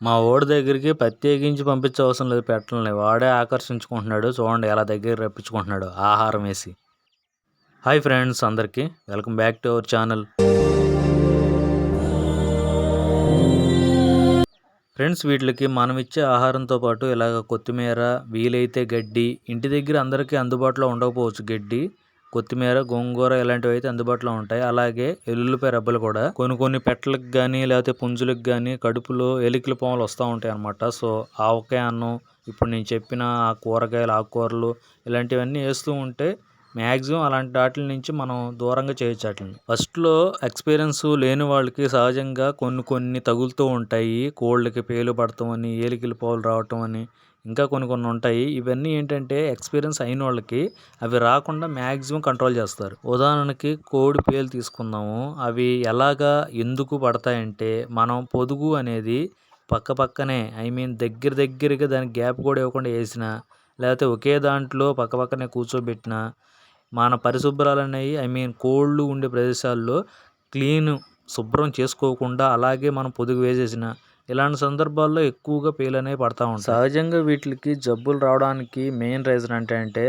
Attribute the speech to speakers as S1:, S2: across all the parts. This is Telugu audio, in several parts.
S1: మా వాడి దగ్గరికి ప్రత్యేకించి పంపించవసరం లేదు పెట్టలని. వాడే ఆకర్షించుకుంటున్నాడు. చూడండి ఎలా దగ్గర రప్పించుకుంటున్నాడు. ఆహారం వేసి. హాయ్ ఫ్రెండ్స్ అందరికీ. Welcome back to our channel. Friends వీటికి మనం ఇచ్చే ఆహారంతో పాటు ఇలాగ కొత్తిమీర వీలైతే గడ్డి ఇంటి దగ్గర అందరికీ అందుబాటులో ఉండకపోవచ్చు గడ్డి. కొత్తిమీర గోంగూర ఇలాంటివి అయితే అందుబాటులో ఉంటాయి. అలాగే ఎల్లుల్లిపాయ రెబ్బలు కూడా కొన్ని కొన్ని పెట్టలకు కానీ లేకపోతే పుంజులకు కానీ కడుపులో ఎలికల పాములు వస్తూ ఉంటాయి అనమాట సో ఆవకాయ అన్నం ఇప్పుడు నేను చెప్పిన ఆ కూరగాయలు ఆకుకూరలు ఇలాంటివన్నీ వేస్తూ ఉంటే మ్యాక్సిమం అలాంటి వాటి నుంచి మనం దూరంగా చేయొచ్చు వాటిని. ఫస్ట్లో ఎక్స్పీరియన్స్ లేని వాళ్ళకి సహజంగా కొన్ని కొన్ని తగులుతూ ఉంటాయి. కోళ్ళకి పేలు పడటం అని ఏలికలు పావులు రావటం అని ఇంకా కొన్ని కొన్ని ఉంటాయి. ఇవన్నీ ఏంటంటే ఎక్స్పీరియన్స్ అయిన వాళ్ళకి అవి రాకుండా మ్యాక్సిమం కంట్రోల్ చేస్తారు. ఉదాహరణకి కోడి పేలు తీసుకుందాము. అవి ఎలాగా ఎందుకు పడతాయంటే మనం పొదుగు అనేది పక్క పక్కనే ఐ మీన్ దగ్గర దగ్గరగా దానికి గ్యాప్ కూడా ఇవ్వకుండా వేసిన లేకపోతే ఒకే దాంట్లో పక్క పక్కనే కూర్చోబెట్టిన మన పరిశుభ్రాలు అనేవి ఐ మీన్ కోళ్ళు ఉండే ప్రదేశాల్లో క్లీన్ శుభ్రం చేసుకోకుండా అలాగే మనం పొదుగు వేసేసిన ఇలాంటి సందర్భాల్లో ఎక్కువగా పేలు అనేవి పడతా ఉంటాయి. సహజంగా వీటికి జబ్బులు రావడానికి మెయిన్ రీజన్ ఏంటంటే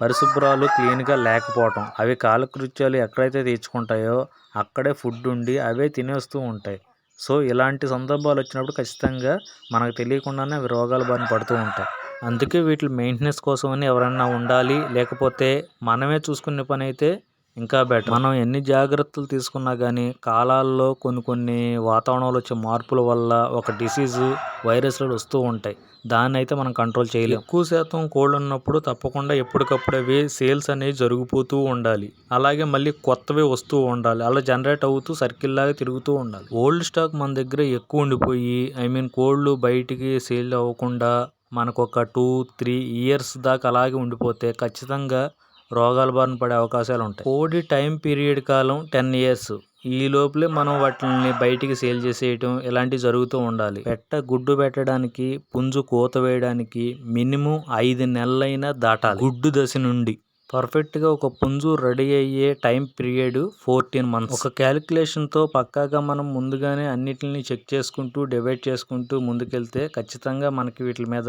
S1: పరిశుభ్రాలు క్లీన్గా లేకపోవటం. అవి కాలకృత్యాలు ఎక్కడైతే తీర్చుకుంటాయో అక్కడే ఫుడ్ ఉండి అవే తినేస్తూ ఉంటాయి. సో ఇలాంటి సందర్భాలు వచ్చినప్పుడు ఖచ్చితంగా మనకు తెలియకుండానే అవి రోగాల బారిన పడుతూ ఉంటాయి. అందుకే వీటి మెయింటెనెన్స్ కోసం అని ఎవరన్నా ఉండాలి లేకపోతే మనమే చూసుకునే పని అయితే ఇంకా బెటర్. మనం ఎన్ని జాగ్రత్తలు తీసుకున్నా కానీ కాలాల్లో కొన్ని కొన్ని వాతావరణంలో వచ్చే మార్పుల వల్ల ఒక డిసీజ్ వైరస్లు వస్తూ ఉంటాయి. దాన్ని అయితే మనం కంట్రోల్ చేయలేం. ఎక్కువ శాతం కోళ్ళు ఉన్నప్పుడు తప్పకుండా ఎప్పటికప్పుడు అవి సేల్స్ అనేవి జరిగిపోతూ ఉండాలి. అలాగే మళ్ళీ కొత్తవి వస్తూ ఉండాలి. అలా జనరేట్ అవుతూ సర్కిల్ లాగా తిరుగుతూ ఉండాలి. ఓల్డ్ స్టాక్ మన దగ్గర ఎక్కువ ఉండిపోయి ఐ మీన్ కోళ్ళు బయటికి సేల్ అవ్వకుండా మనకు ఒక టూ త్రీ ఇయర్స్ దాకా అలాగే ఉండిపోతే ఖచ్చితంగా రోగాల బారిన పడే అవకాశాలు ఉంటాయి. కోడి టైం పీరియడ్ కాలం టెన్ ఇయర్స్. ఈ లోపలే మనం వాటిని బయటికి సేల్ చేసేయటం ఇలాంటివి జరుగుతూ ఉండాలి. పెట్ట గుడ్డు పెట్టడానికి పుంజు కోత వేయడానికి మినిమం ఐదు నెలలైనా దాటాలి. గుడ్డు దశ నుండి పర్ఫెక్ట్గా ఒక పుంజు రెడీ అయ్యే టైం పీరియడ్ ఫోర్టీన్ మంత్స్. ఒక క్యాలిక్యులేషన్తో పక్కాగా మనం ముందుగానే అన్నిటిని చెక్ చేసుకుంటూ డివైడ్ చేసుకుంటూ ముందుకెళ్తే ఖచ్చితంగా మనకి వీటి మీద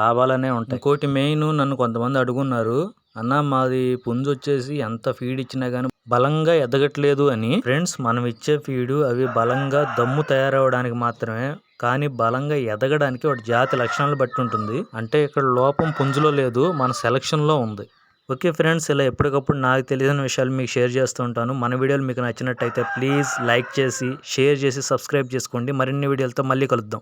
S1: లాభాలనే ఉంటాయి. ఇంకోటి మెయిన్ నన్ను కొంతమంది అడుగున్నారు అన్న మాది పుంజు వచ్చేసి ఎంత ఫీడ్ ఇచ్చినా కానీ బలంగా ఎదగట్లేదు అని. ఫ్రెండ్స్ మనం ఇచ్చే ఫీడు అవి బలంగా దమ్ము తయారవడానికి మాత్రమే కానీ బలంగా ఎదగడానికి వాటి జాతి లక్షణాలు బట్టి ఉంటుంది. అంటే ఇక్కడ లోపం పుంజులో లేదు మన సెలక్షన్లో ఉంది. ఓకే ఫ్రెండ్స్ ఇలా ఎప్పటికప్పుడు నాకు తెలిసిన విషయాలు మీకు షేర్ చేస్తూ ఉంటాను. మన వీడియోలు మీకు నచ్చినట్టయితే ప్లీజ్ లైక్ చేసి షేర్ చేసి సబ్స్క్రైబ్ చేసుకోండి. మరిన్ని వీడియోలతో మళ్ళీ కలుద్దాం.